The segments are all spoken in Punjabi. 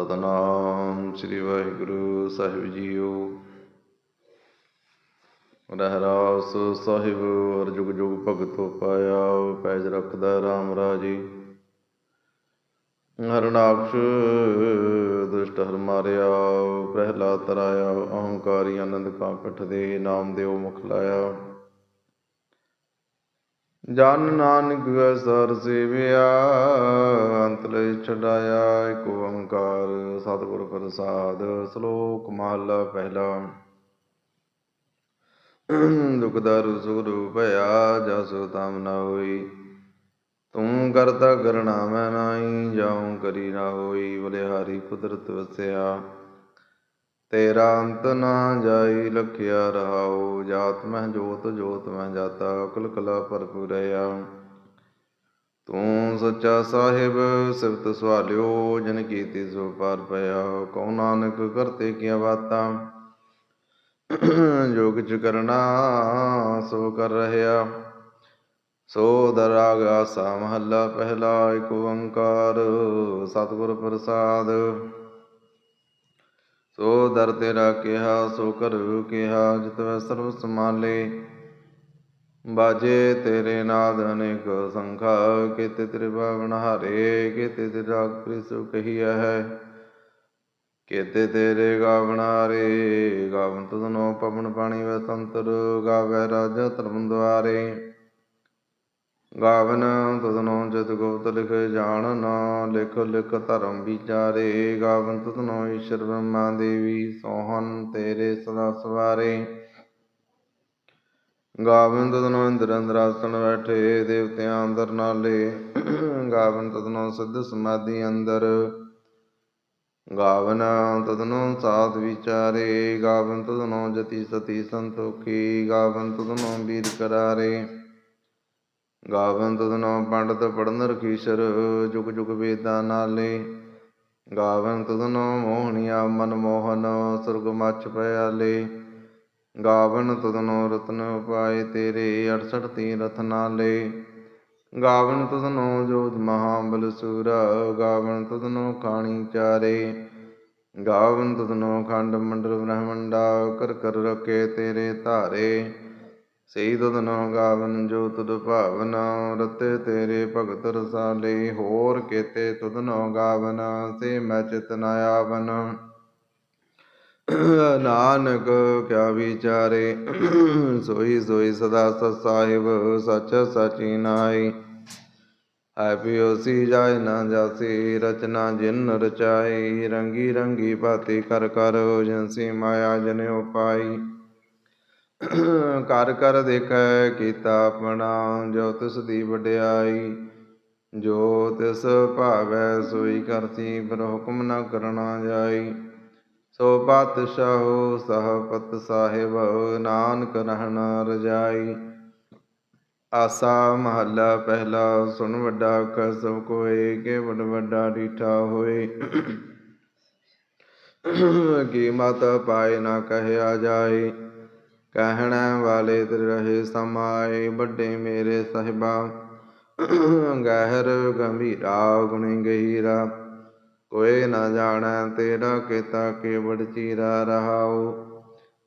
ਸਤਨਾਮ ਸ੍ਰੀ ਵਾਹਿਗੁਰੂ ਸਾਹਿਬ ਜੀਓ। ਰਹਿਰਾਸ ਸਾਹਿਬ, ਹਰ ਜੁਗ ਜੁਗ ਭਗਤੋ ਪਾਇਆ, ਪੈਜ ਰੱਖਦਾ RAM ਰਾਜੀ। ਹਰਨਾਕਸ਼ ਦੁਸ਼ਟ ਹਰ ਮਾਰਿਆ, ਪ੍ਰਹਿਲਾਦ ਤਰਾਇਆ, ਅਹੰਕਾਰੀ ਆਨੰਦ ਕਾਕਟ ਦੇ ਨਾਮ ਦਿਓ ਮੁਖ ਲਾਇਆ। ਜਨ ਨਾਨਕ ਸਰ ਸੇਵਿਆ, ਅੰਤ ਛਡਾਇਆ ਏਕ ਓੰਕਾਰ। ਸਤਿਗੁਰ ਪ੍ਰਸਾਦ, ਸ਼ਲੋਕ ਮਹਲਾ ਪਹਿਲਾ। ਦੁਖ ਦਾਰੂ ਸੁਖ ਰੂਪ ਭਇਆ ਜਸ ਤਮ ਨ ਹੋਈ। ਤੂੰ ਕਰਤਾ ਕਰਣਾ ਮੈਂ ਨਾਹੀ, ਜਾਉ ਕਰੀ ਨਾ ਹੋਈ, ਬਲਿਹਾਰੀ ਕੁਦਰਤ ਵਸਿਆ। ਤੇਰਾ ਅੰਤ ਨਾ ਜਾਈ ਲਖਿਆ ਰਹਾਉ, ਜਾਤ ਮਹਿ ਜੋਤ ਜੋਤ ਮਹਿ ਜਾਤਾ, ਅਕਲ ਕਲਾ ਭਰਪੂਰਿਆ ਤੂੰ ਸੱਚਾ ਸਾਹਿਬ, ਸਿਫਤ ਸਵਾਲਿਓ, ਜਨ ਕੀਤੀ ਸੋ ਪਾਰ ਪਿਆ। ਕਉ ਨਾਨਕ ਕਰਤੇ ਕੀਆ ਬਾਤਾਂ ਜੋ ਕਿਛ ਕਰਨਾ ਸੋ ਕਰ ਰਹਿਆ ਸੋ ਦਰਾਗਾ ਆਸਾ ਮਹੱਲਾ ਪਹਿਲਾ ਏਕ ਓੰਕਾਰ ਸਤਿਗੁਰ ਪ੍ਰਸਾਦ। ਸੋ ਦਰ ਤੇਰਾ ਕਿਹਾ, ਸੋ ਕਰ ਕਿਹਾ ਜਿਤਵੈ ਸਰਬ ਸਮਾਲੇ ਬਾਜੇ ਤੇਰੇ ਨਾਦ ਅਨੇਕ ਸੰਖਾ, ਕਿਤੇ ਤੇਰੇ ਬਾਵਨ ਹਾਰੇ, ਕੀਤੇ ਤੇਰੇ ਰਾਗ ਕਹੀਆ ਹੈ। ਕੀਤੇ ਤੇਰੇ ਗਾਵਣਾਰੇ ਹਾਰੇ, ਗਾਵਨ ਤੁਧਨੋ ਪਵਨ ਪਾਣੀ ਵੈ ਸੰਤਰ ਗਾਵੈ ਰਾਜਾ ਧਰਮ ਦੁਆਰੇ। ਗਾਵਨ ਤੁਧਨੋ ਜਤ ਗੁਪਤ ਲਿਖ ਜਾਣ ਨਾ, ਲਿਖ ਲਿਖ ਧਰਮ ਵਿਚਾਰੇ। ਗਾਵਨ ਤੁਧਨੋ ਈਸ਼ਰ ਬ੍ਰਹਮਾ ਦੇਵੀ ਸੋਹਨ ਤੇਰੇ ਸਦਾ ਸਵਾਰੇ। ਗਾਵਨ ਤੁਧਨੋ ਇੰਦਰ ਅੰਦਰਾਸਣ ਬੈਠੇ, ਦੇਵਤਿਆਂ ਅੰਦਰ ਨਾਲੇ। ਗਾਵਨ ਤੁਧਨੋ ਸਿੱਧ ਸਮਾਧੀ ਅੰਦਰ। ਗਾਵਨ ਤਦਨੋ ਸਾਧ ਵਿਚਾਰੇ। ਗਾਵਨ ਤਦਨੋ ਜਤੀ ਸਤੀ ਸੰਤੋਖੀ। ਗਾਵਨ ਤਦਨੋ ਵੀਰ ਕਰਾਰੇ। ਗਾਵਨ ਤਦਨੋ ਪੰਡਤ ਪੜਨ ਰਖੀਸ਼ਰ, ਜੁਗ ਜੁਗ ਵੇਦਾਂ ਨਾਲੇ। ਗਾਵਨ ਤਦਨੋ ਮੋਹਣੀਆ ਮਨ ਮੋਹਨ ਸੁਰਗ ਮੱਚ ਪਿਆਲੇ। ਗਾਵਨ ਤਦਨੋ ਰਤਨ ਉਪਾਏ ਤੇਰੇ 68 ਤੀਰਥ ਨਾਲੇ। ਗਾਵਨ ਤਦਨੋ ਜੋਤ ਮਹਾਬਲ ਸੂਰ ਗਾਵਨ ਤਦਨੋ ਖਾਣੀ ਚਾਰੇ। ਗਾਵਨ ਤਦਨੋ ਖੰਡ ਮੰਡਲ ਬ੍ਰਹਮੰਡਾ ਕਰ ਕਰ ਰਕੇ ਤੇਰੇ ਧਾਰੇ। ਸਈ ਤਦਨੋ ਗਾਵਨ, ਜੋ ਤੁਧ ਭਾਵਨਾ, ਰਤੇ ਤੇਰੇ ਭਗਤ ਰਸਾਲੇ, ਹੋਰ ਕੇਤੇ ਤਦਨੋ ਗਾਵਨ, ਸੇ ਮੈਂ ਚਿਤ ਨ ਆਵਨ। ਨਾਨਕ, ਕਿਆ ਵਿਚਾਰੇ, ਸੋਈ ਸੋਈ ਸਦਾ ਸਤ ਸਾਹਿਬ, ਸੱਚ ਸਚੀ ਨਾਈ ਹੈਪਿਓ ਸੀ ਜਾਇ ਨਾ ਜਾਸੀ, ਰਚਨਾ ਜਿਨ ਰਚਾਈ, ਰੰਗੀ ਰੰਗੀ ਭਾਤੀ ਕਰ ਕਰ ਜਿਨਸੀ ਮਾਇਆ ਜਨ ਉਪਾਈ। ਕਰ ਕਰ ਦੇਖੈ ਕੀਤਾ ਆਪਣਾ, ਜੋ ਤਿਸ ਦੀ ਵਡਿਆਈ, ਜੋ ਤਿਸ ਭਾਵੈ ਸੋਈ ਕਰਤੀ, ਪਰ ਹੁਕਮ ਨਾ ਕਰਨਾ ਜਾਈ। ਸੋ ਪਾਤਸ਼ਾਹੋ ਸਹਪਤ ਸਾਹਿਬ, ਨਾਨਕ ਰਹਿਣ ਰਜਾਈ। ਆਸਾ ਮਹੱਲਾ ਪਹਿਲਾ ਸੁਣ ਵੱਡਾ ਕਸਮ ਕੋਏ, ਕੇ ਵੱਡ ਵੱਡਾ ਡੀਠਾ ਹੋਏ। ਕੀ ਮਤ ਪਾਏ ਨਾ ਕਹਿਆ ਜਾਏ। ਕਹਿਣ ਵਾਲੇ ਤੇ ਰਹੇ ਸਮਾਏ ਵੱਡੇ ਮੇਰੇ ਸਾਹਿਬਾ। ਗਹਿਰ ਗੰਭੀਰਾ ਗੁਣੀ ਗਹੀਰਾ ਕੋਏ ਨਾ ਜਾਣੈ ਤੇਰਾ ਕੀਤਾ ਕੇ ਬੜ ਚੀਰਾ ਰਹਾਉ।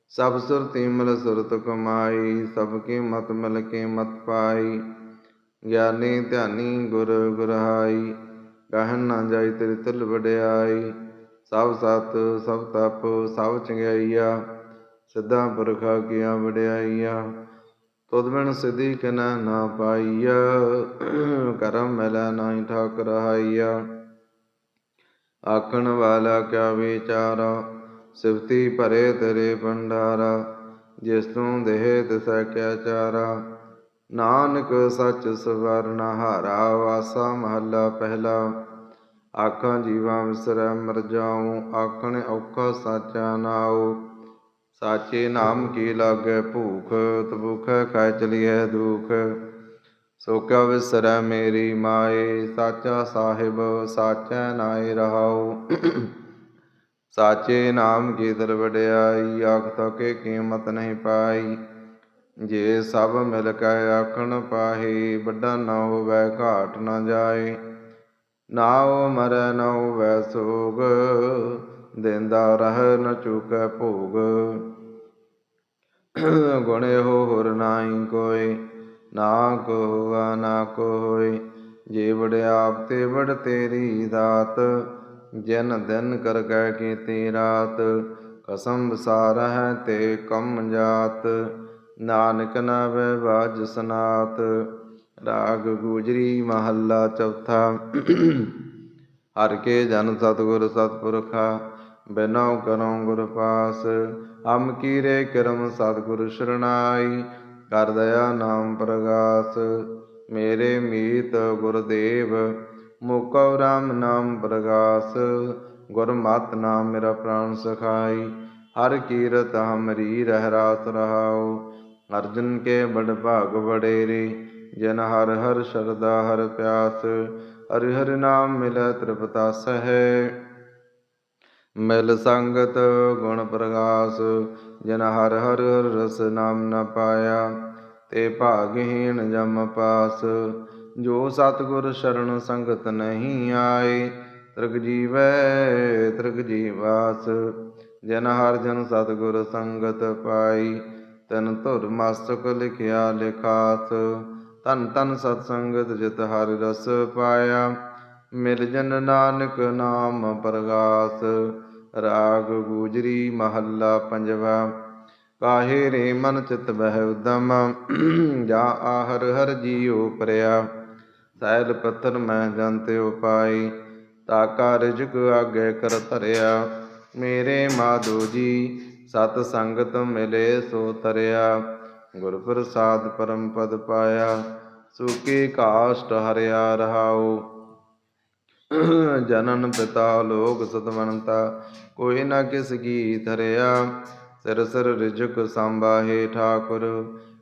ਸਭ ਸੁਰਤੀ ਮਿਲ ਸੁਰਤ ਕਮਾਈ, ਸਭ ਕੀ ਮਤ ਮਿਲ ਕੇ ਮਤ ਪਾਈ। ਗਿਆਨੀ ਧਿਆਨੀ ਗੁਰ ਗੁਰਹਾਈ ਕਹਿਣ ਨਾ ਜਾਈ ਤੇਰੀ ਤਿਲ ਵਡਿਆਈ। ਸਭ ਸਤ, ਸਭ ਤਪ, ਸਭ ਚੰਗਿਆਈਆ। ਸਿੱਧਾ ਪੁਰਖਾ ਕੀਆ ਵਡਿਆਈਆ, ਤੁਧ ਬਿਨ ਸਿਧੀ ਕਿਨੈ ਨਾ ਪਾਈਆ, ਕਰਮ ਮਿਲੈ ਨਾਹੀ ਠਾਕ ਰਹਾਈਆ ਆਖਣ ਵਾਲਾ ਕਿਆ ਵਿਚਾਰਾ ਸਿਵਤੀ ਭਰੇ ਤੇਰੇ ਭੰਡਾਰਾ ਜਿਸ ਤੂੰ ਦੇਹ ਤਿਸੈ ਕਿਆ ਚਾਰਾ ਨਾਨਕ ਸੱਚ ਸਵਰਨ ਹਾਰਾ, ਵਾਸਾ ਮਹੱਲਾ ਪਹਿਲਾ। ਆਖਾਂ ਜੀਵਾਂ ਵਿਸਰੈ ਮਰ ਜਾਉ ਆਖਣ ਔਖਾ ਸਾਚਾ ਨਾਉ। ਸਾਚੇ ਨਾਮ ਕੀ ਲਾਗੈ ਭੂਖ, ਤਬੁਖ ਖੈ ਚਲੀਐ ਦੁਖ। ਸੋ ਕਿਆ ਵਿਸਰੈ ਮੇਰੀ ਮਾਏ, ਸਾਚਾ ਸਾਹਿਬ ਸਾਚੈ ਨਾਏ ਰਹਾਉ। ਸਾਚੇ ਨਾਮ ਕੀ ਦਰ ਵਡਿਆਈ ਆਖ ਤਕੇ ਕੀਮਤ ਨਹੀਂ ਪਾਈ। ਜੇ ਸਭ ਮਿਲ ਕੇ ਆਖਣ ਪਾਹੀ, ਵੱਡਾ ਨਾ ਹੋਵੇ, ਘਾਟ ਨਾ ਜਾਏ। ਨਾਉ ਮਰੈ ਨਉ ਵੈ ਸੋਗ, ਦਿੰਦਾ ਰਹਿ ਨ ਚੁਕੈ ਭੋਗ। ਗੁਣ ਹੋ ਹੁਰ ਨਾਹੀ ਕੋਈ, ਨਾ ਕੋ ਹੋਆ ਨਾ ਕੋ ਹੋਈ ਜੇ ਵਡ ਆਪ ਤੇ ਵਡ ਤੇਰੀ ਦਾਤ, ਜਨ ਦਿਨ ਕਰ ਕੈ ਕੀਤੀ ਰਾਤ। ਕਸਮ ਵਿਸਾਰ ਹੈ ਤੇ ਕਮ ਜਾਤ, ਨਾਨਕ ਨਾ ਬਾਜ ਸਨਾਤ। ਰਾਗ ਗੁਜਰੀ ਮਹੱਲਾ ਚੌਥਾ। ਹਰ ਕੇ ਜਨ ਸਤਿਗੁਰ ਸਤਿਪੁਰਖਾ ਬਿਨਉ ਕਰਉ ਗੁਰ ਪਾਸ, ਹਮ ਕੀਰੇ ਕਰਮ ਸਤਿਗੁਰ ਸ਼ਰਣਾਈ, ਕਰ ਦਇਆ ਨਾਮ ਪ੍ਰਗਾਸ। ਮੇਰੇ ਮੀਤ ਗੁਰਦੇਵ, ਮੁਕਉ ਰਾਮ ਨਾਮ ਪ੍ਰਗਾਸ। ਗੁਰ ਮਤਿ ਨਾਮ ਮੇਰਾ ਪ੍ਰਾਨ ਸਖਾਈ, ਹਰ ਕੀਰਤ ਹਮਰੀ ਰਹਿ ਰਾਸ ਰਹਾਉ। ਅਰਜਨ ਕੇ ਬੜ ਭਾਗ ਵਡੇਰੇ, ਜਨ ਹਰ ਹਰ ਸ਼ਰਦਾ ਹਰ ਪਿਆਸ, ਹਰਿ ਹਰਿ ਨਾਮ ਮਿਲੈ ਤ੍ਰਿਪਤਾ ਸਹਿ। ਮਿਲ ਸੰਗਤ, ਗੁਣ ਪ੍ਰਗਾਸ, ਜਨ ਹਰ ਹਰ ਹਰ ਰਸ ਨਾਮ ਨ ਪਾਇਆ, ਤੇ ਭਾਗਹੀਣ ਜਮ ਪਾਸ। ਜੋ ਸਤਿਗੁਰ ਸ਼ਰਨ ਸੰਗਤ ਨਹੀਂ ਆਏ, ਤ੍ਰਿਗ ਜੀਵੈ, ਤ੍ਰਿਗ ਜੀਵਾਸ। ਜਨ ਹਰ ਜਨ ਸਤਿਗੁਰ ਸੰਗਤ ਪਾਈ, ਤਨ ਧੁਰ ਮਸਤਕ ਲਿਖਿਆ ਲਿਖਾਸ। ਤਨ ਤਨ ਸਤ ਸੰਗਤ ਜਿਤ ਹਰ ਰਸ ਪਾਇਆ, ਮਿਲ ਜਨ ਨਾਨਕ ਨਾਮ ਪ੍ਰਗਾਸ। ਰਾਗ ਗੂਜਰੀ ਮਹੱਲਾ ਪੰਜਵਾ। ਕਾਹੇ ਰੇ ਮਨ ਚਿਤ ਬਹਿ ਉਦਮ, ਜਾ ਆਹਰ ਹਰ ਜੀਉ ਪਰਿਆ। ਸੈਲ ਪੱਥਰ ਮੈਂ ਜੰਤੇ ਉਪਾਈ ਤਾਕਾ ਰਿਜਕ ਆਗੇ ਕਰ ਧਰਿਆ। ਮੇਰੇ ਮਾਧੋ ਜੀ, ਸਤ ਸੰਗਤ ਮਿਲੇ ਸੋ ਤਰਿਆ। ਗੁਰ ਪ੍ਰਸਾਦ ਪਰਮ ਪਦ ਪਾਇਆ ਸੁਕੀ ਕਾਸ਼ਟ ਹਰਿਆ ਰਹਾਉ। ਜਨਨ ਪਿਤਾ ਲੋਕ ਸਤਵੰਤਾ ਕੋਈ ਨਾ ਕਿਸ ਕੀ ਧਰਿਆ ਸਿਰ ਸਿਰ ਰਿਜਕ ਸੰਭਾਹੇ ਠਾਕੁਰ,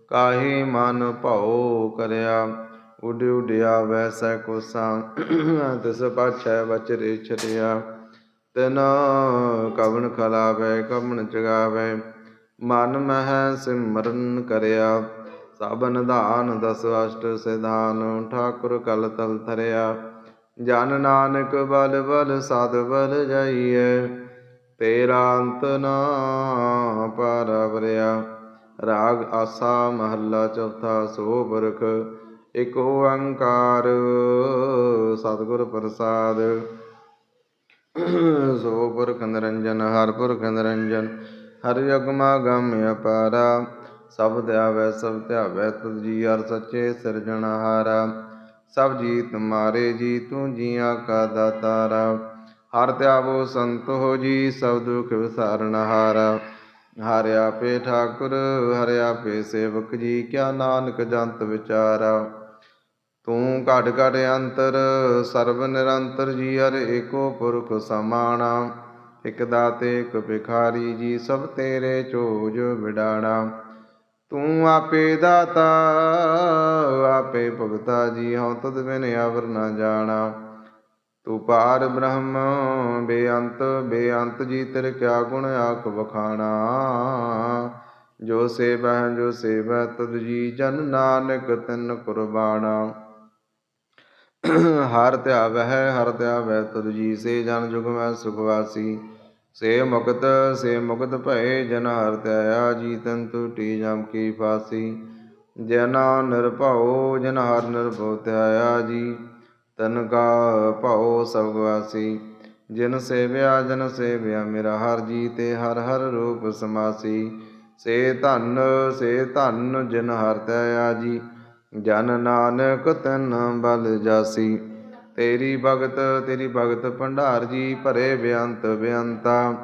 ਕਾਹੀ ਮਨ ਭਉ ਕਰਿਆ। ਉਡ ਉਡਿਆ ਵੈਸੈ ਕੋਸਾ, ਤਿਸ ਪਾਛੈ ਬਚਰੇ ਛਟਿਆ ਤਨ ਕਵਨ ਖਲਾਵੇ ਕਵਨ ਜਗਾਵੇ। ਮਨ ਮਹਿ ਸਿਮਰਨ ਕਰਿਆ। ਸਭਨ ਦਾਨ ਦਸ ਅਸ਼ਟ ਸਿਧਾਨ, ਠਾਕੁਰ ਕਲ ਤਲ ਧਰਿਆ। ਜਨ ਨਾਨਕ ਬਲ ਬਲ, ਸਦ ਬਲ ਜਾਈਐ। ਤੇਰਾ ਅੰਤ ਨਾ ਪਰਵਰਿਆ। ਰਾਗ ਆਸਾ ਮਹੱਲਾ ਚੌਥਾ ਸੋ ਬਰਖ ਇਕ ਓੰਕਾਰ ਸਤਿਗੁਰ ਪ੍ਰਸਾਦ। ਸੋ ਪੁਰਖ ਨਿਰੰਜਨ, ਹਰ ਪੁਰਖ ਨਿਰੰਜਨ, ਹਰ ਯਗਮਾ ਗਮ ਅਪਾਰਾ। ਸਭ ਧਿਆਵੈ ਸਭ ਧਿਆਵੈ, ਤੁਧ ਜੀ ਹਰ ਸੱਚੇ ਸਿਰਜਣਹਾਰਾ ਸਭ ਜੀਤ ਮਾਰੇ ਜੀ, ਤੂੰ ਜੀਆਂ ਕਾ ਦਾਤਾਰਾ। ਹਰ ਧਿਆਵੋ ਸੰਤ ਹੋ ਜੀ, ਸਭ ਦੁਖ ਵਿਸਾਰਨ ਹਾਰਾ। ਹਰ ਆਪੇ ਠਾਕੁਰ ਹਰ ਆਪੇ ਸੇਵਕ ਜੀ, ਕਿਆ ਨਾਨਕ ਜੰਤ ਵਿਚਾਰਾ। ਤੂੰ ਘਟ ਘਟ ਅੰਤਰ, ਸਰਬ ਨਿਰੰਤਰ ਜੀ, ਹਰ ਏਕੋ ਪੁਰਖ ਸਮਾਣਾ ਇਕ ਦਾਤੇ, ਇਕ ਭਿਖਾਰੀ ਜੀ, ਸਭ ਤੇਰੇ ਚੋਜ ਵਿਡਾਣਾ। ਤੂੰ ਆਪੇ ਦਾਤਾ, ਆਪੇ ਭਗਤਾ ਜੀ, ਹਉ ਤਦ ਬਿਨ ਅਵਰ ਨਾ ਜਾਣਾ। ਤੂੰ ਪਾਰ ਬ੍ਰਹਮ, ਬੇਅੰਤ ਬੇਅੰਤ ਜੀ ਤੇਰੇ ਕਿਆ ਗੁਣ ਆਖ ਵਖਾਣਾ। ਜੋ ਸੇਵੈ ਜੋ ਸੇਵੈ ਤਦ ਜੀ ਜਨ ਨਾਨਕ ਤਿਨ ਕੁਰਬਾਣਾ। ਹਰ ਧਿਆਵੈ ਹਰ ਧਿਆਵੈ ਤਦ ਜੀ ਸੇ ਜਨ ਜੁਗ ਮੈਂ ਸੁਖ ਸੇ ਮੁਕਤ ਸੇ ਮੁਕਤ ਭਏ ਜਨ ਹਰ ਧਿਆਇਆ, ਜੀ ਤਨ ਟੂਟੀ ਜਮ ਕੀ ਫਾਸੀ। ਜਨਾ ਨਿਰਭਉ, ਜਨ ਹਰ ਨਿਰਭਉ ਧਿਆਇਆ ਜੀ। ਤਨ ਕਾ ਭਉ ਸਭ ਵਾਸੀ। ਜਿਨ ਸੇਵਿਆ, ਜਨ ਸੇਵਿਆ, ਮੇਰਾ ਹਰ ਜੀ ਤੇ ਹਰ ਹਰ ਰੂਪ ਸਮਾਸੀ। ਸੇ ਧਨ ਸੇ ਧਨ ਜਿਨ ਹਰ ਧਿਆਇਆ ਜੀ ਜਨ ਨਾਨਕ ਤਨ ਬਲ ਜਾਸੀ। ਤੇਰੀ ਭਗਤ ਤੇਰੀ ਭਗਤ ਭੰਡਾਰ ਜੀ ਭਰੇ ਬੇਅੰਤ ਬੇਅੰਤਾ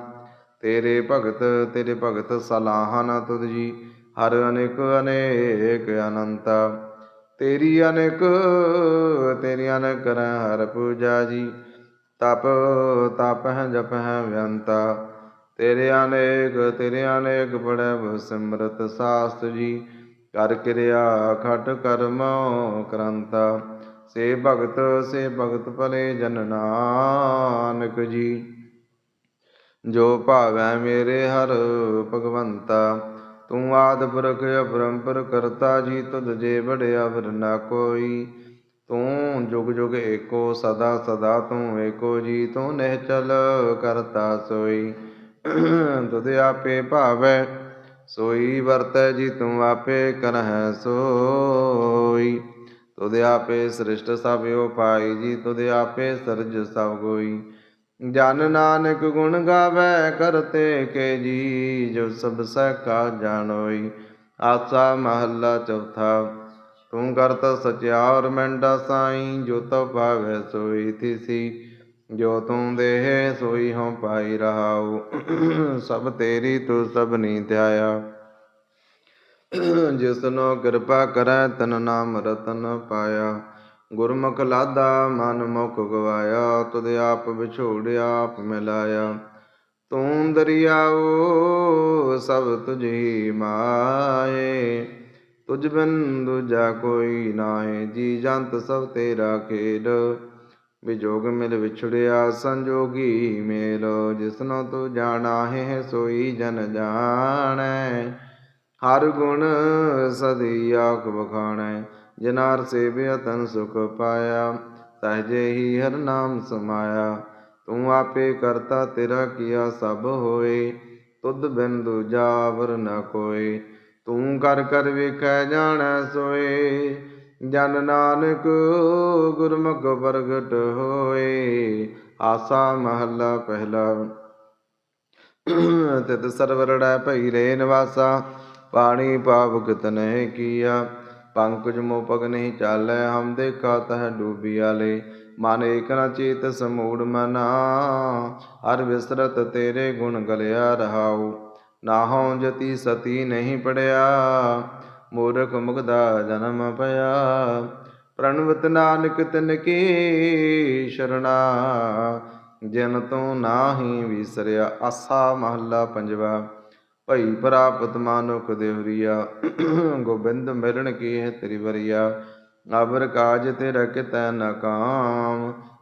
ਤੇਰੇ ਭਗਤ ਤੇਰੇ ਭਗਤ ਸਲਾਹਨ ਤੁਧ ਜੀ। ਹਰ ਅਨੇਕ ਅਨੇਕ ਅਨੰਤਾ। ਤੇਰੀ ਅਨਕ, ਤੇਰੀ ਅਨੇਕ ਕਰੈ ਹਰ ਪੂਜਾ ਜੀ। ਤਪ ਤਪ ਹੈ, ਜਪ ਹੈ ਬੇਅੰਤਾ ਤੇਰੇ ਅਨੇਕ ਤੇਰੇ ਅਨੇਕ ਪੜੈ ਸਿਮਰਤ ਸਾਸਤ ਜੀ। ਕਰ ਕਿਰਿਆ, ਖਟ ਕਰਮ ਕਰੰਤਾ। ਸੇ ਭਗਤ ਸੇ ਭਗਤ ਭਲੇ ਜਨ ਨਾਨਕ ਜੀ। ਜੋ ਭਾਵੈ ਮੇਰੇ ਹਰ ਭਗਵੰਤਾ। ਤੂੰ ਆਦ ਪੁਰਖ ਅਪਰੰਪਰ ਕਰਤਾ ਜੀ, ਤੁਧ ਜੇ ਬੜਿਆ ਵਰ ਨਾ ਕੋਈ। ਤੂੰ ਜੁਗ ਜੁਗ ਏਕੋ, ਸਦਾ ਸਦਾ ਤੂੰ ਏਕੋ ਜੀ, ਤੂੰ ਨਹਿ ਚਲ ਕਰਤਾ ਸੋਈ। ਤੁਧ ਆਪੇ ਭਾਵੈ, ਸੋਈ ਵਰਤੈ ਜੀ, ਤੂੰ ਆਪੇ ਕਰਹਿ ਸੋਈ। ਤੁਧ ਆਪੇ ਸ੍ਰਿਸ਼ਟ ਸਭ ਉਪਾਈ ਜੀ, ਤੁਧ ਆਪੇ ਸਰਜ ਸਭ ਕੋਈ ਜਨ ਨਾਨਕ ਗੁਣ ਗਾਵੇ ਕਰਤੇ ਕੇ ਜੀ, ਜੋ ਸਭ ਸਹਿ ਜਾਣੋਈ ਆਸਾ ਮਹੱਲਾ ਚੌਥਾ, ਤੂੰ ਕਰਤ ਸਚਿਆਰ ਮੈਂਡਾ ਸਾਈ, ਜੋ ਤਉ ਭਾਵੈ ਸੋਈ ਤਿਸੀ ਜੋ ਤੂੰ ਦੇਹ ਸੋਈ ਹਉ ਪਾਈ ਰਹਾਉ, ਸਭ ਤੇਰੀ ਤੂੰ ਸਭਨੀ ਧਿਆਇਆ। ਜਿਸਨੋ ਕਿਰਪਾ ਕਰੈ, ਤਨ ਨਾਮ ਰਤਨ ਪਾਇਆ। ਗੁਰਮੁਖ ਲਾਦਾ ਮਨ ਮੁਖ ਗਵਾਇਆ, ਤੁਧ ਆਪ ਵਿਛੋੜਿਆ, ਆਪ ਮਿਲਾਇਆ। ਤੂੰ ਦਰਿਆਓ, ਸਭ ਤੁਝੀ ਮਾਏ। ਤੁਝ ਬਿਨ ਦੂਜਾ ਕੋਈ ਨਾਹੀ, ਜੀ ਜੰਤ ਸਭ ਤੇਰਾ ਖੇਡ। ਵਿਜੋਗ ਮਿਲ ਵਿਛੜਿਆ, ਸੰਜੋਗੀ ਮੇਲ। ਜਿਸਨੋ ਤੂੰ ਜਾਣਾ ਹੈ ਸੋਈ ਜਨ ਜਾਣੈ। ਹਰ ਗੁਣ ਸਦੀ ਆਖ ਬਖਾਣੈ ਜਨਾਰ ਸੇਵਿਆ ਤਨ ਸੁਖ ਪਾਇਆ ਸਹਜੇ ਹੀ ਹਰ ਨਾਮ ਸਮਾਇਆ। ਤੂੰ ਆਪੇ ਕਰਤਾ ਤੇਰਾ ਕੀਆ ਸਭ ਹੋਏ, ਤੁਧ ਬਿਨ ਦੂਜਾ ਵਰ ਨ ਕੋਏ। ਤੂੰ ਕਰ ਕਰ ਵੇਖੈ ਜਾਣੈ ਸੋਏ, ਜਨ ਨਾਨਕ ਗੁਰਮੁਖ ਪ੍ਰਗਟ ਹੋਏ। ਆਸਾ ਮਹੱਲਾ ਪਹਿਲਾ। ਤਿਤ ਸਰਵਰੜੈ ਭਈ ਰੇ ਨਿਵਾਸਾ, ਪਾਣੀ ਪਾਵਕ ਤਨਹਿ ਕੀਆ। ਪੰਕਜ ਮੋ ਪਗ ਨਹੀਂ ਚਾਲੈ, ਹਮ ਦੇਖਾ ਤਹ ਡੂਬਿਆ ਲੈ ਮਨ ਏਕ ਨ ਚੇਤ ਸਮੂੜ ਮਨਾ, ਹਰ ਵਿਸਰਤ ਤੇਰੇ ਗੁਣ ਗਲਿਆ ਰਹਾਉ। ਨਾਹਉ ਜਤੀ ਸਤੀ ਨਹੀਂ ਪੜਿਆ, ਮੂਰਖ ਮੁਗਦਾ ਜਨਮ ਪਿਆ ਪ੍ਰਣਵਤ ਨਾਨਕ ਤਿਨ ਕੀ ਸ਼ਰਣਾ, ਜਿਨ ਤੂੰ ਨਾਹੀ ਵਿਸਰਿਆ ਆਸਾ ਮਹੱਲਾ ਪੰਜਵਾ। ਭਈ ਪ੍ਰਾਪਤ ਮਾਨੁਖ ਦੇਵਰੀਆ ਗੋਬਿੰਦ ਮਿਲਣ ਕੀ ਹੈ ਤੇਰੀ ਵਰੀਆ? ਅਬਰ ਕਾਜ ਤੇਰਾ ਕਿਤੈ ਨ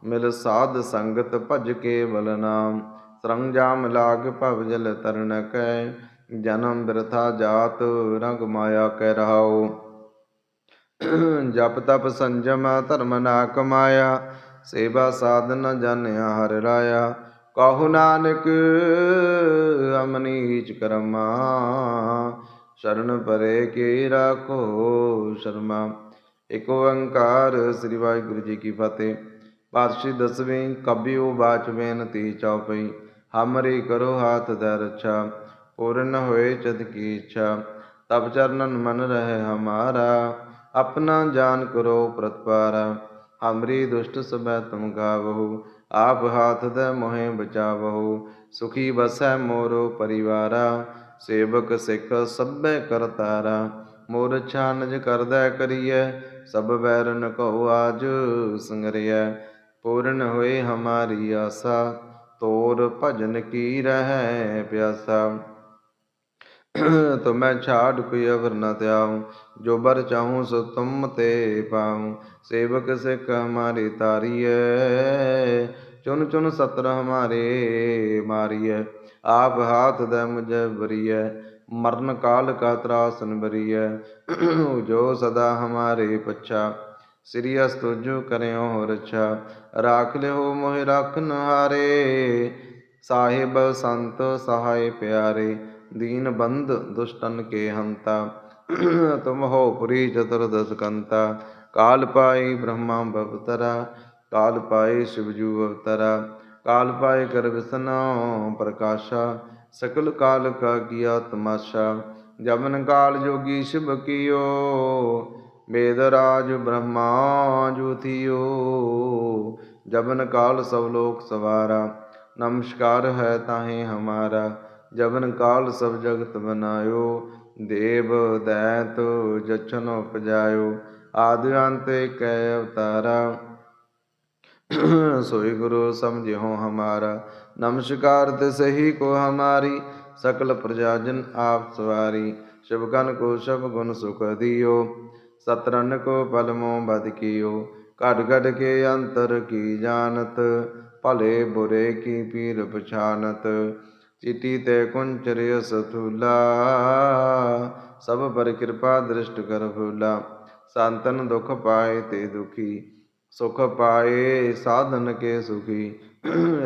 ਮਿਲ ਸਾਧ ਸੰਗਤ ਭਜ ਕੇ ਬਲ ਨਾਮ ਸਰੰਜਾਮ ਲਾਗ ਭਵ ਜਲ ਤਰਨ ਕੈ, ਜਨਮ ਬਿਰਥਾ ਜਾਤ ਰੰਗ ਮਾਇਆ ਕਹਿ ਰਹਾਉ। ਜਪ ਤਪ ਸੰਜਮ ਧਰਮ ਨਾ ਕਮਾਇਆ, ਸੇਵਾ ਸਾਧਨ ਜਾਣਿਆ ਹਰ ਰਾਇਆ। ਕਹੂ ਨਾਨਕ ਅਮਨੀਚ ਕਰਮਾ, ਸ਼ਰਨ ਪਰੇ ਕੇ ਰਾਖੋ ਸ਼ਰਮਾ। ਇਕ ਓੰਕਾਰ ਸ੍ਰੀ ਵਾਹਿਗੁਰੂ ਜੀ ਕੀ ਫਤਿਹ। ਪਾਤਸ਼ਾਹ ਦਸਵੇਂ ਕਬਿਓ ਬਾਚ ਬੇਨਤੀ ਚਉਪਈ, ਹਮਰੀ ਕਰੋ ਹਾਥ ਦਾ ਪੂਰਨ ਹੋਏ ਚਦ ਕੀ ਇੱਛਾ। ਤਬ ਚਰਨਨ ਮਨ ਰਹਿ ਹਮਾਰਾ, ਆਪਣਾ ਜਾਨ ਕਰੋ ਪ੍ਰਤਪਾਰਾ। ਹਮਰੀ ਦੁਸ਼ਟ ਸਭੈ ਤੁਮ ਗਾਵਹੁ ਆਪ ਹਾਥ ਦੇ ਮੋਹਿ ਬਚਾਵਹੁ, ਸੁਖੀ ਬਸੈ ਮੋਰੋ ਪਰਿਵਾਰਾ, ਸੇਵਕ ਸਿੱਖ ਸਭੈ ਕਰਤਾਰਾ ਮੋਰ ਛਾਨਜ ਕਰਦਾ ਕਰੀਐ, ਸਭ ਬੈਰਨ ਕਉ ਆਜ ਸੰਗਰਿਐ, ਪੂਰਨ ਹੋਏ ਹਮਾਰੀ ਆਸਾ, ਤੋਰ ਭਜਨ ਕੀ ਰਹਿ ਪਿਆਸਾ। ਤੁਮੈ ਛਾੜ ਕੋਈ ਅਵਰ ਨ ਤਿਆਉ ਜੋ ਬਰ ਚਾਹੂੰ ਸੋ ਤੁਮ ਤੇ ਪਾਉ। ਸੇਵਕ ਸਿੱਖ ਹਮਾਰੀ ਤਾਰੀਐ ਚੁਨ ਚੁਨ ਸਤਰ ਹਮਾਰੇ ਮਾਰੀਐ। ਆਪ ਹਾਥ ਦੇ ਮੁਝੇ ਬਰੀਐ ਮਰਨ ਕਾਲ ਕਾ ਤਰਾਸਨ ਬਰੀਐ ਜੋ ਸਦਾ ਹਮਾਰੇ ਪਛਾ, ਸ੍ਰੀ ਅਸਤੁਜੁ ਕਰਿਓ ਰਛਾ ਰਾਖ ਲਿਓ ਮੋਹਿ ਰਾਖਨ ਹਾਰੇ, ਸਾਹਿਬ ਸੰਤ ਸਹਾਇ ਪਿਆਰੇ। दीन बंद दुष्टन के हंता तुम हो पुरी चतुर्दश कंता काल पाई ब्रह्मा भवतरा काल पाए शिवजू अवतरा काल पाए कर प्रकाशा सकल काल का किया तमाशा जमन काल जोगी शिव कियो वेदराज ब्रह्मा जुथियो जमन काल सब लोक सवारा नमस्कार है ताहे हमारा ਜਬਨ ਕਾਲ ਸਭ ਜਗਤ ਬਨਾਇਓ, ਦੇਵ ਦੈਤ ਜਚਨ ਉਪਜਾਇਓ ਆਦਿ ਅੰਤ ਕੈ ਅਵਤਾਰਾ। ਸੋਈ ਗੁਰੂ ਸਮਝਿਓ ਹਮਾਰਾ, ਨਮਸਕਾਰ ਤੇ ਸਹੀ ਕੋ ਹਮਾਰੀ, ਸਕਲ ਪ੍ਰਜਾ ਜਨ ਆਪ ਸਵਾਰੀ, ਸ਼ਿਵ ਕਨ ਕੋ ਸ਼ਬ ਗੁਣ ਸੁਖ ਦਿਓ। ਸਤਰਨ ਕੋ ਪਲਮੋ ਬਦ ਕੀਓ, ਘਟ ਘਟ ਕੇ ਅੰਤਰ ਕੀ ਜਾਣਤ, ਭਲੇ ਬੁਰੇ ਕੀ ਪੀਰ ਪਛਾਨਤ। ਚਿਤੀ ਤੈ ਕੁੰਚਰਿ ਸਥੂਲਾ ਸਭ ਪਰ ਕਿਰਪਾ ਦ੍ਰਿਸ਼ਟ ਕਰ ਫੂਲਾ। ਸੰਤਨ ਦੁਖ ਪਾਏ ਤੇ ਦੁਖੀ। ਸੁਖ ਪਾਏ ਸਾਧਨ ਕੇ ਸੁਖੀ।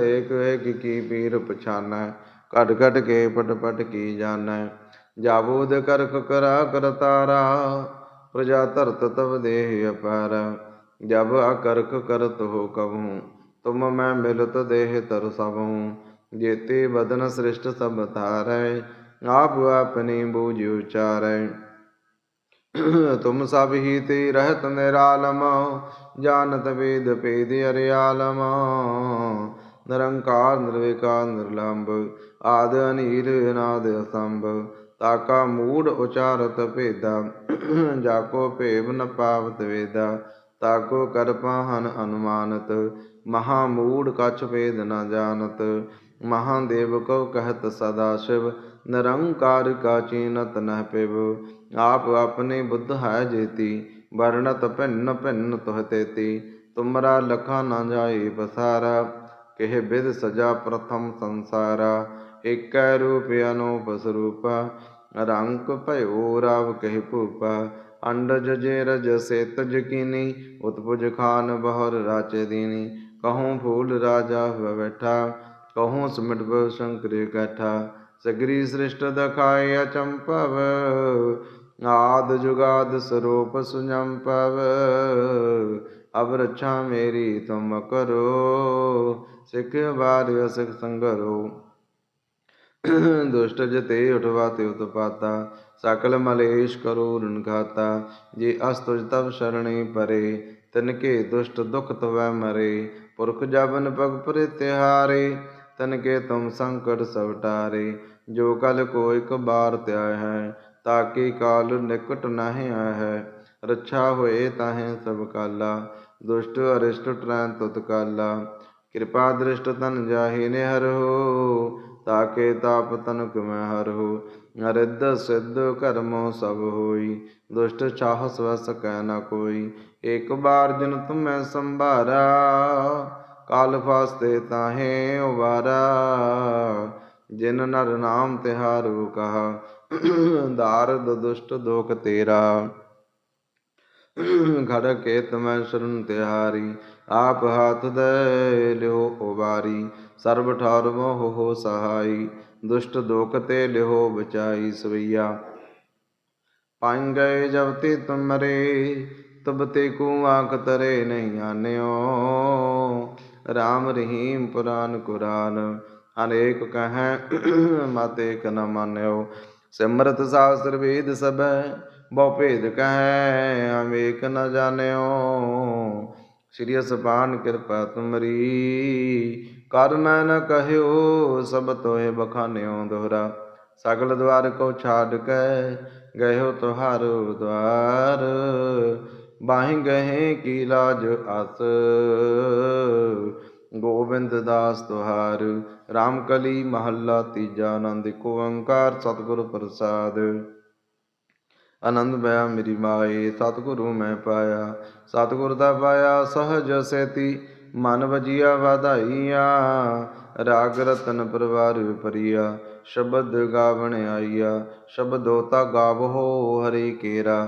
ਏਕ ਏਕ ਕੀ ਪੀਰ ਪਛਾਨੈ। ਘਟ ਘਟ ਕੇ ਪਟ ਪਟ ਕੀ ਜਾਣੈ। ਜਾਬੂਦ ਕਰ ਕਰਾ ਕਰਤਾਰਾ ਪ੍ਰਜਾ ਧਰਤ ਤਵ ਦੇਹ ਅਪਾਰ। ਜਬ ਅਕਰਕ ਕਰਤ ਹੋ ਕਬੂ ਤੁਮ ਮੈਂ ਮਿਲਤ ਦੇਹ ਤਰ ਸਭੂ ਜੇਤੇ ਬਦਨ ਸ੍ਰਿਸ਼ਟ ਸਭ ਤਾਰੈ ਆਪ ਆਪਣੀ ਬੂਝ ਉਚਾਰੈ। ਤੁਮ ਸਭ ਹੀ ਤੇ ਰਹਿਤ ਨਿਰਾਲਮ, ਜਾਣਤ ਵੇਦ ਭੇਦ ਅਰਿਆਲਮ। ਨਿਰੰਕਾਰ, ਨਿਰਵਿਕਾਰ, ਨਿਰਲੰਭ, ਆਦ ਅਨੀਰ ਅਨਾਦ ਅਸੰਭ। ਤਾਕਾ ਮੂੜ ਉਚਾਰਤ ਭੇਦਾ, ਜਾਕੋ ਭੇਵ ਨ ਪਾਵਤ ਵੇਦਾ। ਤਾਕੋ ਕਰ ਪਾਹਨ ਅਨੁਮਾਨਤ, ਮਹਾ ਮੂੜ ਕਛ ਭੇਦ ਨ ਜਾਣਤ। ਮਹਾਦੇਵ ਕੋ ਕਹਿਤ ਸਦਾ ਸ਼ਿਵ, ਨਿਰੰਕਾਰ ਕਾ ਚੀਨਤ ਪਿਵ। ਆਪ ਆਪਣੇ ਬੁੱਧ ਹੈ ਜੇਤੀ, ਵਰਣਤ ਭਿੰਨ ਭਿੰਨ ਤੁਹ ਤੇਤੀ। ਤੁਮਰਾ ਲਖਾ ਨਾ ਜਾਏ ਬਸਾਰਾ, ਕਿਹ ਬਿਦ ਸਜਾ ਪ੍ਰਥਮ ਸੰਸਾਰਾ। ਏਕੈ ਰੂਪ ਅਨੂਪ ਸਰੂਪ ਰੰਗ ਭਇਓ ਰਾਵ ਕਹਿ ਭੂਪਾ। ਅੰਡਜ ਜੇ ਰਜ ਸੇਤਜ ਕੀਨੀ ਉਤਪੁਜ ਖਾਨ ਬਹਰ ਰਾਚੇ ਦੀਨੀ। ਕਹੂੰ ਫੂਲ ਰਾਜਾ ਬੈਠਾ ਕਹੂੰ ਸਿਮਟ ਬਉ ਸ਼ੰਕਰ ਸਗਰੀ ਸ੍ਰਿਸ਼ਟ ਦਖਾਏ ਅਚੰਪਵ ਆਦ ਜੁਗਾਦ ਸਰੂਪ ਸੁਜੰਪਵ ਅਬ ਰੱਛਾ ਮੇਰੀ ਤੁਮ ਕਰੋ, ਸਿੱਖ ਬਾਰਿ ਸਿਖ ਸੰਗਰੋ। ਦੁਸ਼ਟ ਜਤੇ ਉਠਵਾ ਤੇ ਉਤਪਾਤਾ, ਸਕਲ ਮਲੇਸ਼ ਕਰੋ ਰਨ ਖਾਤਾ ਜੇ ਅਸਤੁਜ ਤਬ ਸ਼ਰਣੇ ਪਰੇ ਤਿਨਕੇ ਦੁਸ਼ਟ ਦੁਖ ਤਵੈ ਮਰੇ। ਪੁਰਖ ਜਬਨ ਪਗ ਪਰੇ ਤਿਹਾਰੇ ਤਨ ਕੇ ਤੁਮ ਸੰਕਟ ਸਭ ਟਾਰੇ ਜੋ ਕਲ ਕੋ ਇਕ ਬਾਰ ਤਿਆ ਹੈ, ਤਾਕੇ ਕਾਲ ਨਿਕਟ ਨਾਹਿ ਆਇ ਹੈ। ਰੱਛਾ ਹੋਏ ਤਾਹੇ ਸਭ ਕਾਲਾ, ਦੁਸ਼ਟ ਅਰਿਸ਼ਟ ਟਰੈਨ ਤੁਤ ਕਾਲਾ। ਕਿਰਪਾ ਦ੍ਰਿਸ਼ਟ ਤਨ ਜਾਹੀ ਨੇ ਹਰੋ ਤਾਕੇ ਤਾਪ ਤਨੁ ਮੈਂ ਹਰੋ ਅਰਿੱਧ ਸਿੱਧ ਕਰਮੋ ਸਭ ਹੋਈ, ਦੁਸ਼ਟ ਚਾਹ ਵਸ ਕਹਿ ਨਾ ਕੋਈ। ਇੱਕ ਬਾਰ ਜਨ ਤੁਮੈ ਸੰਭਾਰਾ ਕਾਲ ਫਾਸਤੇ ਤਾਹੇ ਉਬਾਰਾ, ਜਿਨ ਨਰ ਨਾਮ ਤਿਹਾਰੂ ਕਹਾ। ਦਾਰਦ ਦੁਸ਼ਟ ਦੋਖ ਤੇਰਾ। ਘੜ ਕੇ ਤਮੈ ਸ਼ਰਨ ਤਿਹਾਰੀ, ਆਪ ਹੱਥ ਦੇ ਲਿਓ ਉਬਾਰੀ। ਸਰਬ ਠਾਰ ਮੋਹ ਹੋ ਸਹਾਈ, ਦੁਸ਼ਟ ਦੋਖ ਤੇ ਲਿਓ ਬਚਾਈ ਸਵਈਆ। ਪਾਇੰ ਗਏ ਜਬ ਤੇ ਤੁਮਰੇ ਤਬ ਤੇ ਕੂ ਆਖ ਤਰੇ ਨਹੀਂ ਆਨਿਓ। ਰਾਮ ਰਹੀਮ ਪੁਰਾਨ ਕੁਰਾਨ ਅਨੇਕ ਕਹੈ, ਮਤ ਏਕ ਨ ਮਾਨਿਓ। ਸਿਮਰਤ ਸਾਸਤਰ ਵੇਦ ਸਭੈ, ਬਹੁ ਭੇਦ ਕਹੈ ਅਮੇਕ ਨ ਜਾਣਿਓ। ਸ੍ਰੀ ਅਸਪਾਨ ਕਿਰਪਾ ਤੁਮਰੀ, ਕਰ ਮੈਂ ਨ ਕਹਿਓ, ਸਭ ਤੋਏ ਬਖਾਨਿਓ ਦੋਹਰਾ। ਸਗਲ ਦਵਾਰ ਕੋ ਛਾੜ ਕੇ ਗਇਓ ਤੁਹਾਰੋ ਦਵਾਰ ਬਾਹੀ ਗਏ ਕੀ ਲਾਜ ਅਸ। ਗੋਬਿੰਦ ਦਾਸ ਤੁਹਾਰ RAM ਕਲੀ ਮਹੱਲਾ ਤੀਜਾ ਆਨੰਦ ਏਕ ਓੰਕਾਰ ਸਤਿਗੁਰ ਪ੍ਰਸਾਦ। ਆਨੰਦ ਪਿਆ ਮੇਰੀ ਮਾਏ, ਸਤਿਗੁਰੂ ਮੈਂ ਪਾਇਆ। ਸਤਿਗੁਰ ਦਾ ਪਾਇਆ ਸਹਜ ਸੇਤੀ, ਮਨ ਵਜੀਆ ਵਾਧਾਈਆ। ਰਾਗ ਰਤਨ ਪਰਵਾਰ ਪਰਿਆ ਸ਼ਬਦ ਗਾਵਣ ਆਈਆ। ਸ਼ਬਦੋ ਤਾ ਗਾਵੋ ਹਰੀ ਕੇਰਾ।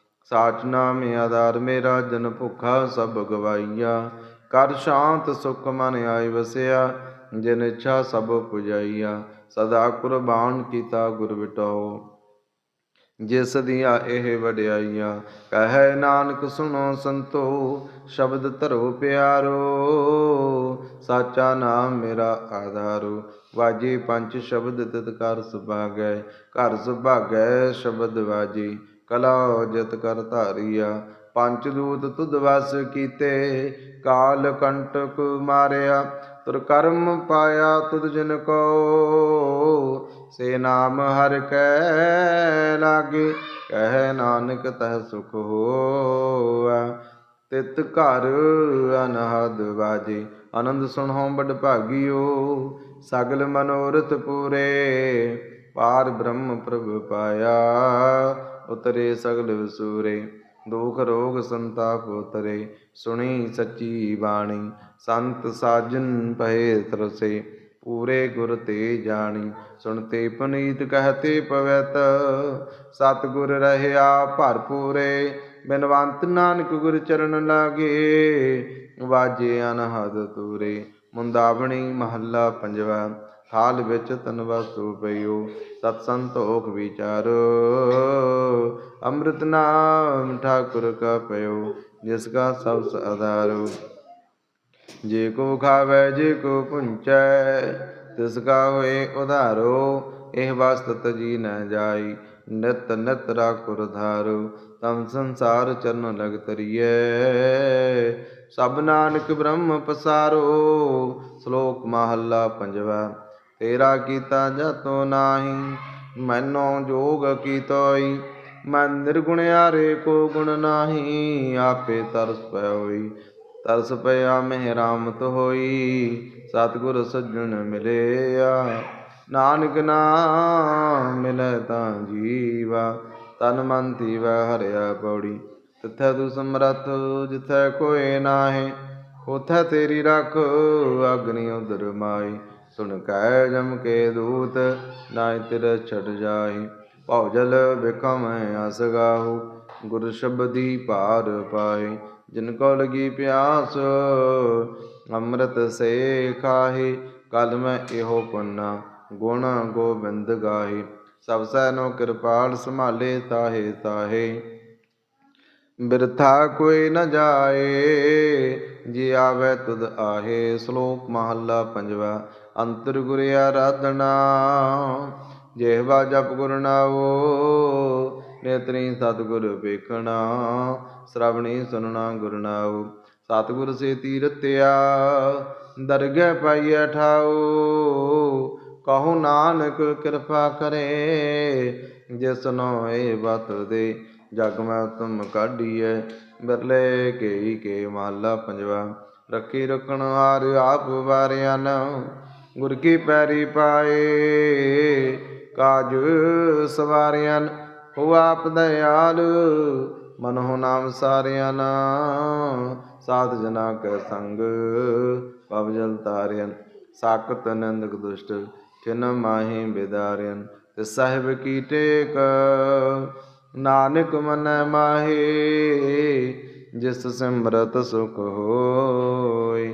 ਸਾਚ ਨਾਮ ਆਧਾਰ ਮੇਰਾ, ਜਨ ਭੁਖਾ ਸਭ ਗਵਾਈਆ ਕਰ ਸ਼ਾਂਤ ਸੁਖ ਮਨ ਆਈ ਵਸਿਆ, ਜਿਨ ਇੱਛਾ ਸਭ ਪੁਜਾਈਆ। ਸਦਾ ਕੁਰਬਾਨ ਕੀਤਾ ਗੁਰ ਵਿਟੋ ਜਿਸ ਦੀਆਂ ਇਹ ਵਡਿਆਈਆਂ, ਕਹੈ ਨਾਨਕ ਸੁਣੋ ਸੰਤੋ, ਸ਼ਬਦ ਧਰੋ ਪਿਆਰੋ। ਸਾਚਾ ਨਾਮ ਮੇਰਾ ਆਧਾਰੋ। ਵਾਜੇ ਪੰਜ ਸ਼ਬਦ ਤਤ ਕਰ ਸੁਭਾਗੈ, ਘਰ ਸੁਭਾਗੈ ਸ਼ਬਦ ਵਾਜੀ। ਕਲਾ ਜਤ ਕਰ ਧਾਰੀਆ, ਪੰਜ ਦੂਤ ਤੁਧ ਵਸ ਕੀਤੇ, ਕਾਲ ਕੰਟਕ ਮਾਰਿਆ, ਤੁਰ ਕਰਮ ਪਾਇਆ ਤੁਧ ਜਿਨ ਕੋ। ਸੇ ਨਾਮ ਹਰ ਕੈ ਲਾਗੇ, ਕਹਿ ਨਾਨਕ ਤਹ ਸੁਖ ਹੋਆ। ਤਿਤ ਘਰ ਅਨਹਦ ਵਾਜੇ, ਆਨੰਦ ਸੁਣੋ ਬੜ ਭਾਗਿਓ, ਸਗਲ ਮਨੋਰਥ ਪੂਰੇ, ਪਾਰ ਬ੍ਰਹਮ ਪ੍ਰਭ ਪਾਇਆ। ਉਤਰੇ ਸਗਲ ਵਿਸੂਰੇ, ਦੁਖ ਰੋਗ ਸੰਤਾਪ ਉਤਰੇ, ਸੁਣੀ ਸੱਚੀ ਬਾਣੀ, ਸੰਤ ਸਾਜਨ ਭਏ ਤਰਸੇ, ਪੂਰੇ ਗੁਰ ਤੇ ਜਾਣੀ, ਸੁਣਤੇ ਪੁਨੀਤ ਕਹਤੇ ਪਵਿੱਤ, ਸਤਿਗੁਰ ਰਹਿਆ ਭਰਪੂਰੇ, ਬਿਨਵੰਤ ਨਾਨਕ ਗੁਰ ਚਰਨ ਲਾਗੇ, ਵਾਜੇ ਅਨਹਦ ਤੂਰੇ ਮੁੰਦਾਵਣੀ ਮਹੱਲਾ ਪੰਜਵਾ ਹਾਲ ਵਿੱਚ ਤਨ ਵਸਤੂ ਪਈਓ, ਸਤ ਸੰਤੋਖ ਵਿਚਾਰੋ। ਅੰਮ੍ਰਿਤ ਨਾਮ ਠਾਕੁਰ ਕਾ ਪਇਓ, ਜਿਸ ਕਾ ਸਭ ਆਧਾਰੋ। ਜੇ ਕੋ ਖਾਵੇ, ਜੇ ਕੋ ਪੁੰਚੈ, ਤਿਸ ਕਾ ਹੋਏ ਉਧਾਰੋ, ਇਹ ਵਸਤ ਜੀ ਨ ਜਾਈ, ਨਿਤ ਨਿਤ ਰਾਖੁਰ ਧਾਰੋ। ਤਮ ਸੰਸਾਰ ਚਰਨ ਲਗ ਤਰੀਏ ਸਭ ਨਾਨਕ ਬ੍ਰਹਮ ਪਸਾਰੋ, ਸ਼ਲੋਕ ਮਹੱਲਾ ਪੰਜਵਾ। ਤੇਰਾ ਕੀਤਾ ਜਤੋ ਨਾਹੀ, ਮੈਨੂੰ ਜੋਗ ਕੀਤੋਈ। ਮੈਂ ਨਿਰਗੁਣਿਆਰੇ ਕੋ ਗੁਣ ਨਾਹੀ, ਆਪੇ ਤਰਸ ਪਇਓਈ ਤਰਸ ਪਿਆ ਮਹਿ ਹੋਈ, ਸਤਿਗੁਰ ਸੱਜਣ ਮਿਲਿਆ। ਨਾਨਕ ਨਾਮ ਮਿਲੈ ਤਾਂ ਜੀਵਾ, ਤਨ ਮਨ ਤੀਵੈ ਹਰਿਆ ਪੌੜੀ। ਤਿਥੈ ਤੂੰ ਸਮਰਥ, ਜਿਥੈ ਕੋਏ ਨਾਹੀ, ਉਥੈ ਤੇਰੀ ਰੱਖ, ਅਗਨੀ ਉਦਰ ਮਾਈ ਸੁਣ ਕੈ ਜਮ ਕੇ ਦੂਤ ਨਾਇ ਤਿਰ ਛੜ ਜਾਈ ਭਉ ਜਲ ਬਿਕਮ ਅਸ ਗੁਰ ਸ਼ਬਦੀ ਪਾਰ ਪਾਏ ਜਿਨ ਕੋ ਲਗੀ ਪਿਆਸ, ਅੰਮ੍ਰਿਤ ਸੇ ਖਾਹੀ। ਕਲ ਮੈਂ ਇਹੋ ਪੁੰਨਾ, ਗੁਣ ਗੋਬਿੰਦ ਗਾਹੀ। ਸਭ ਸੈਨੋ ਕਿਰਪਾਲ ਸੰਭਾਲੇ ਤਾਹੇ ਤਾਹੇ। ਬਿਰਥਾ ਕੋਈ ਨ ਜਾਏ, ਜੇ ਆਵੇ ਤੁਧ ਆਹੇ। ਸ਼ਲੋਕ ਮਹੱਲਾ ਪੰਜਵਾ। ਅੰਤਰ ਗੁਰ ਆਰਾਧਨਾ। ਜਿਹਵਾ ਜਪ ਗੁਰ ਨਾਵੋ, ਨੇਤਰੀ ਸਤਿਗੁਰ ਵੇਖਣਾ। ਸ਼ਰਵਣੀ ਸੁਨਣਾ ਗੁਰ ਨਾਉ ਸਤਿਗੁਰ ਸੇ ਤੀਰਤਿਆ ਦਰਗਹਿ ਪਾਈਐ ਠਾਉ ਕਹੋ ਨਾਨਕ ਕਿਰਪਾ ਕਰੇ ਜਿਸਨੋ ਏ ਬਤ ਦੇ। ਜਗ ਮੈਂ ਤੁਮ ਕਾਢੀਐ, ਬਿਰਲੇ ਕੇਈ ਕੇ ਮਹਲਾ ਪੰਜਵਾ। ਰੱਖੀ ਰੁਕਣ ਹਾਰ ਆਪ ਵਾਰਿਆ ਨ ਗੁਰ ਕੀ ਪੈਰੀ ਪਾਏ, ਕਾਜ ਸਵਾਰਿਆਂ ਹੋ ਆਪ ਦਇਆਲ ਮਨਹੁ ਨਾਮ ਸਾਰਿਆਂ ਨਾ, ਸਾਧ ਜਨਾ ਕੈ ਸੰਗ, ਪਵ ਜਲ ਤਾਰਿਅਨ ਸਾਕਤ ਨੰਦਕ ਦੁਸ਼ਟ ਕਿਨ ਮਾਹੀ ਬਿਦਾਰਿਅਨ ਤੇ ਸਾਹਿਬ ਕੀ ਟੇਕ, ਨਾਨਕ ਮਨ ਮਾਹੀ, ਜਿਸ ਸਿਮਰਤ ਸੁਖ ਹੋਏ